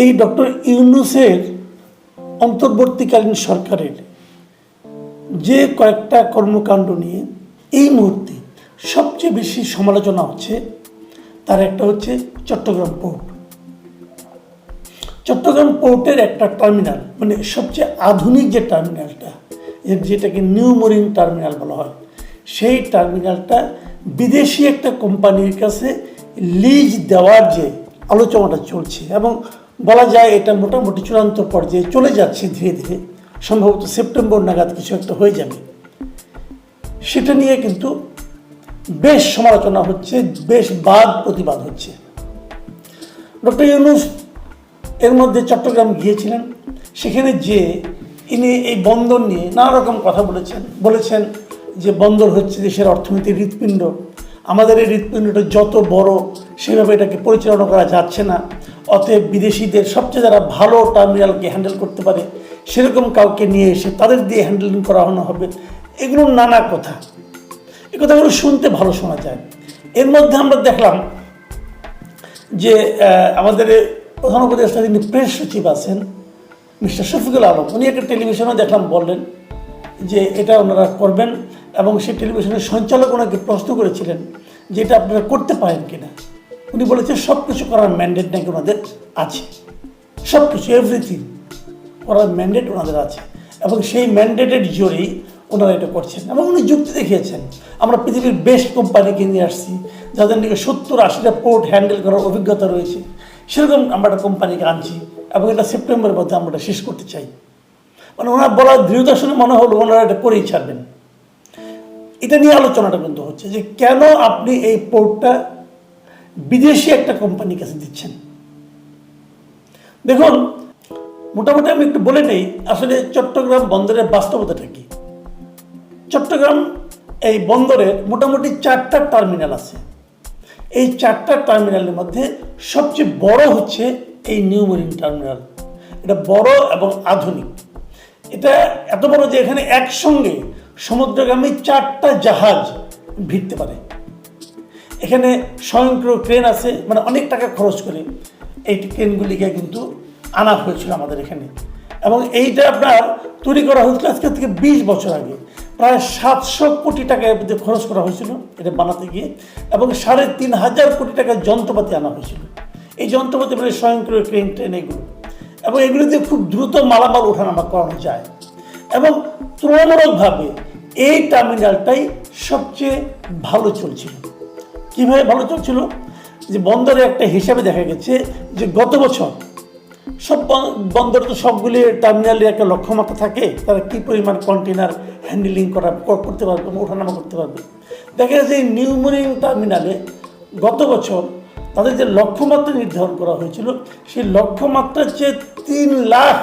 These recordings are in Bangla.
এই ডক্টর ইউনুসের অন্তর্বর্তীকালীন সরকারের যে কয়েকটা কর্মকাণ্ড নিয়ে এই মুহূর্তে সবচেয়ে বেশি সমালোচনা হচ্ছে, তার একটা হচ্ছে চট্টগ্রাম পোর্ট। চট্টগ্রাম পোর্টের একটা টার্মিনাল মানে সবচেয়ে আধুনিক যে টার্মিনালটা যেটাকে নিউ মরিন টার্মিনাল বলা হয়, সেই টার্মিনালটা বিদেশি একটা কোম্পানির কাছে লিজ দেওয়ার যে আলোচনাটা চলছে এবং বলা যায় এটা মোটামুটি চূড়ান্ত পর্যায়ে চলে যাচ্ছে ধীরে ধীরে। সম্ভবত সেপ্টেম্বর নাগাদ কিছু একটা হয়ে যাবে। সেটা নিয়ে কিন্তু বেশ সমালোচনা হচ্ছে, বেশ বাদ প্রতিবাদ হচ্ছে। ডক্টর ইউনুস এর মধ্যে চট্টগ্রাম গিয়েছিলেন। সেখানে যে ইনি এই বন্দর নিয়ে নানা রকম কথা বলেছেন বলেছেন যে বন্দর হচ্ছে দেশের অর্থনীতির হৃৎপিণ্ড। আমাদের এই হৃৎপিণ্ডটা যত বড়, সেভাবে এটাকে পরিচালনা করা যাচ্ছে না। অতএব বিদেশিদের সবচেয়ে যারা ভালো টার্মিনালকে হ্যান্ডেল করতে পারে, সেরকম কাউকে নিয়ে এসে তাদের দিয়ে হ্যান্ডেলিং করানো হবে। এগুলো নানা কথা। এই কথাগুলো শুনতে ভালো শোনা যায়। এর মধ্যে আমরা দেখলাম যে আমাদের প্রধান উপদেষ্টা যিনি প্রেস সচিব আছেন, মিস্টার শফিকুল আলম, উনি একটা টেলিভিশনে দেখলাম বললেন যে, এটা ওনারা করবেন এবং সেই টেলিভিশনের সঞ্চালক ওনাকে প্রশ্ন করেছিলেন যে, এটা আপনারা করতে পারেন কিনা। উনি বলেছেন সব কিছু করার ম্যান্ডেট নাকি ওনাদের আছে। সব কিছু এভরিথিং করার ম্যান্ডেট ওনাদের আছে। এবং সেই ম্যান্ডেটের জোরেই ওনারা এটা করছেন। এবং উনি যুক্তি দেখিয়েছেন। আমরা পৃথিবীর বেস্ট কোম্পানিকে নিয়ে আসছি, যাদের নাকি সত্তর আশিটা পোর্ট হ্যান্ডেল করার অভিজ্ঞতা রয়েছে। সেরকম আমরা একটা কোম্পানিকে আনছি এবং এটা সেপ্টেম্বরের মধ্যে আমরা এটা শেষ করতে চাই। মানে ওনার বলার দৃঢ়তা শুনে মনে হলো ওনারা এটা করেই ছাড়বেন। এটা নিয়ে আলোচনাটা কিন্তু হচ্ছে যে কেন আপনি এই পোর্টটা বিদেশি একটা কোম্পানির কাছে দিচ্ছেন। দেখুন, মোটামুটি আমি একটু বলে নেই আসলে চট্টগ্রাম বন্দরের বাস্তবতাটা কি? চট্টগ্রাম এই বন্দরে মোটামুটি চারটা টার্মিনাল আছে। এই চারটা টার্মিনালের মধ্যে সবচেয়ে বড় হচ্ছে এই নিউ মেরিন টার্মিনাল এটা বড় এবং আধুনিক। এটা এত বড় যে এখানে একসঙ্গে সমুদ্রগামী চারটা জাহাজ ভিড়তে পারে। এখানে স্বয়ংক্রিয় ক্রেন আছে মানে অনেক টাকা খরচ করে এই ক্রেনগুলিকে কিন্তু আনা হয়েছিল আমাদের এখানে। এবং এইটা আপনার তৈরি করা হয়েছিল আজকে থেকে বিশ বছর আগে। প্রায় সাতশো কোটি টাকা এর খরচ করা হয়েছিল এটা বানাতে গিয়ে, এবং সাড়ে তিন হাজার কোটি টাকার যন্ত্রপাতি আনা হয়েছিল। এই যন্ত্রপাতি মানে স্বয়ংক্রিয় ক্রেন ট্রেন এগুলো। এবং এগুলোতে খুব দ্রুত মালামাল ওঠানামা করানো যায়। এবং তুলনামূলকভাবে এই টার্মিনালটাই সবচেয়ে ভালো চলছিল। কীভাবে ভালো চলছিল? যে বন্দরে একটা হিসাবে দেখা গেছে যে গত বছর সব বন্দর তো সবগুলি টার্মিনালের একটা লক্ষ্যমাত্রা থাকে, তারা কী পরিমাণ কন্টেনার হ্যান্ডেলিং করা করতে পারবে, ওঠানামা করতে পারবে। দেখা গেছে এই নিউমোরিং টার্মিনালে গত বছর তাদের যে লক্ষ্যমাত্রা নির্ধারণ করা হয়েছিল, সেই লক্ষ্যমাত্রার চেয়ে তিন লাখ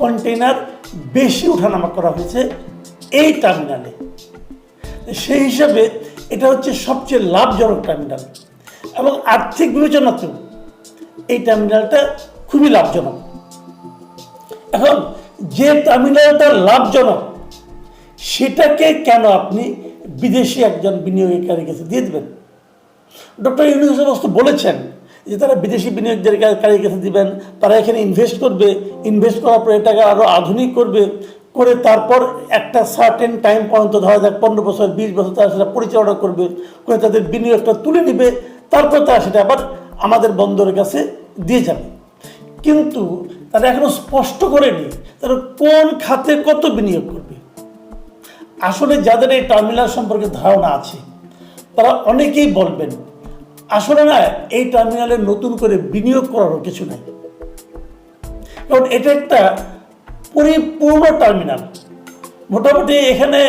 কন্টেনার বেশি ওঠানামা করা হয়েছে এই টার্মিনালে সেই হিসাবে এটা হচ্ছে সবচেয়ে লাভজনক টার্মিনাল এবং আর্থিক বিবেচনাতেও এই টার্মিনালটা খুবই লাভজনক। এখন যে টার্মিনালটা লাভজনক, সেটাকে কেন আপনি বিদেশি একজন বিনিয়োগকারীর কাছে দিয়ে দেবেন? ডক্টর ইউনুস অবশ্য বলেছেন যে তারা বিদেশি বিনিয়োগকারীর কাছে দিবেন, তারা এখানে ইনভেস্ট করবে ইনভেস্ট করার পরে এটাকে আরও আধুনিক করবে। করে তারপর একটা সার্টেন টাইম পর্যন্ত, ধরা যাক পনেরো বছর, বিশ বছর তারা সেটা পরিচালনা করবে, করে তাদের বিনিয়োগটা তুলে নিবে, তারপর তারা সেটা আবার আমাদের বন্দরের কাছে দিয়ে যাবে। কিন্তু তারা এখনও স্পষ্ট করেনি তারা কোন খাতে কত বিনিয়োগ করবে। আসলে যাদের এই টার্মিনাল সম্পর্কে ধারণা আছে, তারা অনেকেই বলবেন, আসলে না, এই টার্মিনালে নতুন করে বিনিয়োগ করারও কিছু নাই। কারণ এটা একটা পরিপূর্ণ টার্মিনাল। মোটামুটি এখানে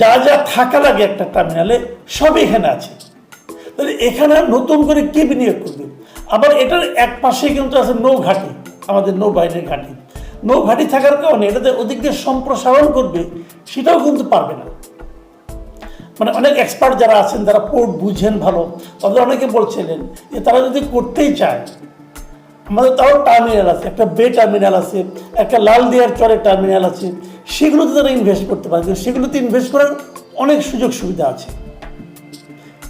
যা যা থাকা লাগে একটা টার্মিনালে, সবই এখানে আছে। তাহলে এখানে নতুন করে কি বিনিয়োগ করবে? আবার এটার এক পাশে কিন্তু আছে নৌ ঘাটি আমাদের নৌ বাহিনীর ঘাটি। নৌ ঘাটি থাকার কারণে এটাতে ওদিক দিয়ে সম্প্রসারণ করবে, সেটাও কিন্তু পারবে না। মানে অনেক এক্সপার্ট যারা আছেন, যারা পোর্ট বুঝেন ভালো, তাদের অনেকে বলছিলেন যে তারা যদি করতেই চায় আমাদের তাও টার্মিনাল আছে, একটা বে টার্মিনাল আছে, একটা লাল দিয়ার চরের টার্মিনাল আছে, সেগুলোতে তারা ইনভেস্ট করতে পারে। কিন্তু সেগুলোতে ইনভেস্ট করার অনেক সুযোগ সুবিধা আছে।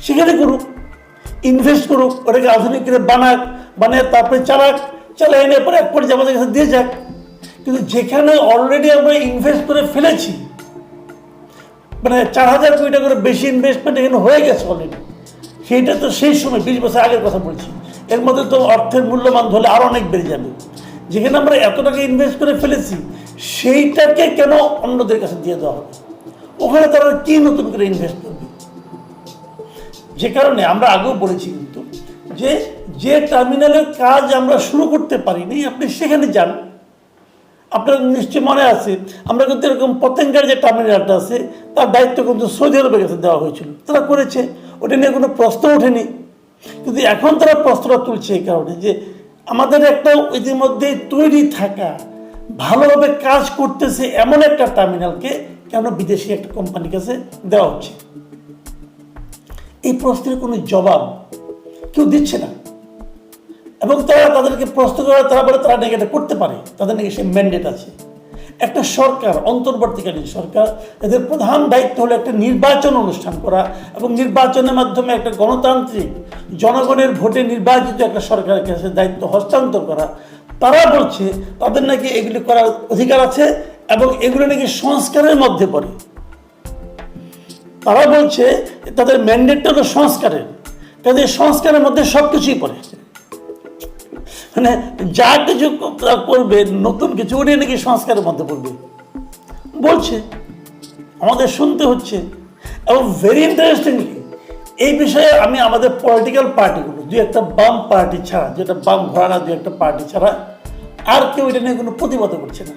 সেখানে করুক ইনভেস্ট করুক, ওটাকে আধুনিক করে বানাক, বানায় তারপরে চালাক চালাই নেওয়ার পরে এক পর্যায়ে আমাদের কাছে দিয়ে যাক। কিন্তু যেখানে অলরেডি আমরা ইনভেস্ট করে ফেলেছি মানে চার হাজার কোটি টাকা করে বেশি ইনভেস্টমেন্ট এখানে হয়ে গেছে অলরেডি সেইটা তো সেই সময়, বিশ বছর আগের কথা বলছি। এর মধ্যে তো অর্থের মূল্যমান ধরলে আরও অনেক বেড়ে যাবে। যেখানে আমরা এত টাকা ইনভেস্ট করে ফেলেছি, সেইটাকে কেন অন্যদের কাছে দিয়ে দেওয়া হবে? ওখানে তারা কী নতুন করে ইনভেস্ট করবে? যে কারণে আমরা আগেও বলেছি কিন্তু যে যে টার্মিনালের কাজ আমরা শুরু করতে পারিনি, আপনি সেখানে যান। আপনার নিশ্চয়ই মনে আছে, আমরা কিন্তু এরকম পতেঙ্গার যে টার্মিনালটা আছে, তার দায়িত্ব কিন্তু সৌদি আরবের কাছে দেওয়া হয়েছিল। তারা করেছে, ওটা নিয়ে কোনো প্রশ্ন ওঠেনি। কিন্তু এখন তারা প্রশ্নটা তুলছে এই কারণে যে আমাদের একটা ইতিমধ্যে তৈরি থাকা, ভালোভাবে কাজ করতেছে এমন একটা টার্মিনালকে কেন বিদেশি একটা কোম্পানির কাছে দেওয়া হচ্ছে? এই প্রশ্নের কোনো জবাব কেউ দিচ্ছে না। এবং তারা তাদেরকে প্রশ্ন করে তারা বলে তারা নাকি এটা করতে পারে, তাদের নাকি সেই ম্যান্ডেট আছে। একটা সরকার, অন্তর্বর্তীকালীন সরকার, এদের প্রধান দায়িত্ব হলো একটা নির্বাচন অনুষ্ঠান করা এবং নির্বাচনের মাধ্যমে একটা গণতান্ত্রিক জনগণের ভোটে নির্বাচিত একটা সরকারের কাছে দায়িত্ব হস্তান্তর করা। তারা বলছে, তাদের নাকি এগুলি করার অধিকার আছে এবং এগুলো নাকি সংস্কারের মধ্যে পড়ে। তারা বলছে, তাদের ম্যান্ডেটটা হলো সংস্কারের। তাদের সংস্কারের মধ্যে সব কিছুই পড়ে। মানে যা কিছু করবে, নতুন কিছু ওটাই নাকি সংস্কারের মধ্যে পড়বে। বলছে, আমাদের শুনতে হচ্ছে, এবং ভেরি ইন্টারেস্টিংলি এই বিষয়ে আমি আমাদের পলিটিক্যাল পার্টিগুলো দুই একটা বাম পার্টি ছাড়া যেটা বাম ঘোরানা, দুই একটা পার্টি ছাড়া, আর কেউ এটা নিয়ে কোনো প্রতিবাদ করছে না।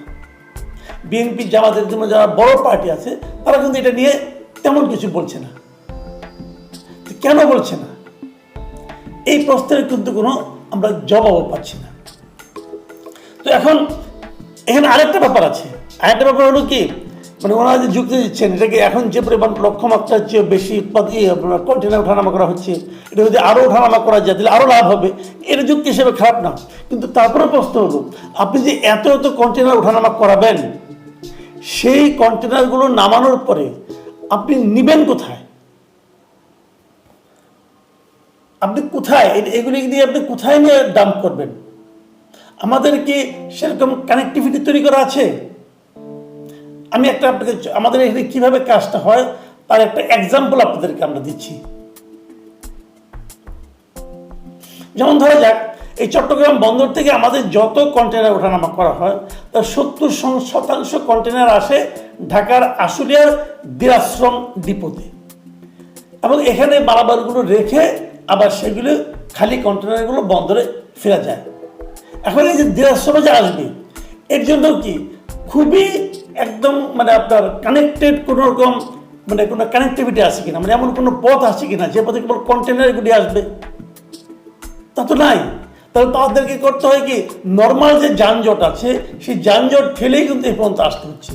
বিএনপি জামাতের জন্য যারা বড় পার্টি আছে, তারা কিন্তু এটা নিয়ে তেমন কিছু বলছে না। কেন বলছে না? এই প্রশ্নের কিন্তু কোনো আমরা জবাবও পাচ্ছি না। তো এখন এখানে আরেকটা ব্যাপার আছে। আরেকটা ব্যাপার হলো কি মানে ওনারা যে যুক্তি দিচ্ছেন, এটাকে এখন যে পরিমাণ লক্ষ্যমাত্রার চেয়ে বেশি কন্টেনার ওঠানামা করা হচ্ছে, এটা যদি আরও ওঠানামা করা যায়, তাহলে আরও লাভ হবে। এটা যুক্তি হিসেবে খারাপ না। কিন্তু তারপরে প্রশ্ন হলো, আপনি যে এত এত কন্টেনার ওঠানামা করাবেন, সেই কন্টেনারগুলো নামানোর পরে আপনি নিবেন কোথায়? আপনি কোথায়? এগুলি দিয়ে আপনি কোথায় নিয়ে ডাম্প করবেন? আমাদের কি সেরকম কানেক্টিভিটি তৈরি করা আছে? আমি একটা আপনাকে আমাদের এখানে কীভাবে কাজটা হয়, তার একটা এক্সাম্পল আপনাদেরকে আমরা দিচ্ছি। যেমন ধরা যাক, এই চট্টগ্রাম বন্দর থেকে আমাদের যত কন্টেনার ওঠানামা করা হয়, তার সত্তর শতাংশ কন্টেনার আসে ঢাকার আশুলিয়ার দিরাশ্রম ডিপোতে। এবং এখানে মালামালগুলো রেখে আবার সেগুলো খালি কন্টেনারগুলো বন্দরে ফেরা যায়। এখন এই যে দেড়াশ্রমে যে আসবে, এর জন্য কি খুবই একদম মানে আপনার কানেক্টেড কোনো রকম মানে কোনো কানেক্টিভিটি আছে কিনা মানে এমন কোনো পথ আছে কিনা, যে পথে কেবল কন্টেনারগুলি আসবে? তা তো নাই। তাহলে তাদেরকে করতে হয় কি নর্মাল যে যানজট আছে, সেই যানজট ঠেলেই কিন্তু এই পর্যন্ত আসতে হচ্ছে।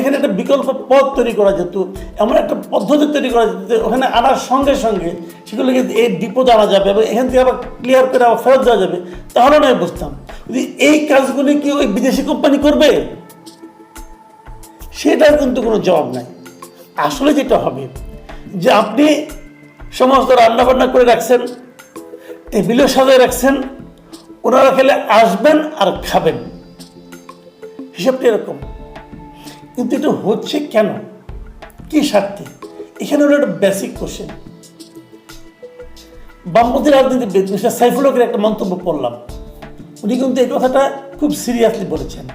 এখানে একটা বিকল্প পথ তৈরি করা যেত, এমন একটা পদ্ধতি তৈরি করা যেত ওখানে আনার সঙ্গে সঙ্গে সেগুলোকে এই ডিপোতে আনা যাবে এবং এখান থেকে আবার ক্লিয়ার করে আবার ফেরত দেওয়া যাবে। তাহলে নয় বুঝতাম। যদি এই কাজগুলি কি ওই বিদেশি কোম্পানি করবে? সেটার কিন্তু কোনো জবাব নাই। আসলে যেটা হবে, যে আপনি সমস্ত রান্নাবান্না করে রাখছেন টেবিলও সাজায় রাখছেন, ওনারা খেলে আসবেন আর খাবেন। হিসাবটা এরকম। কিন্তু এটা হচ্ছে কেন? কি স্বার্থে? এখানে হলো একটা বেসিক কোশ্চেন বামপন্থী রাজনীতিবিদ মিস্টার সাইফুল একটা মন্তব্য পড়লাম। উনি কিন্তু এই কথাটা খুব সিরিয়াসলি বলেছেন।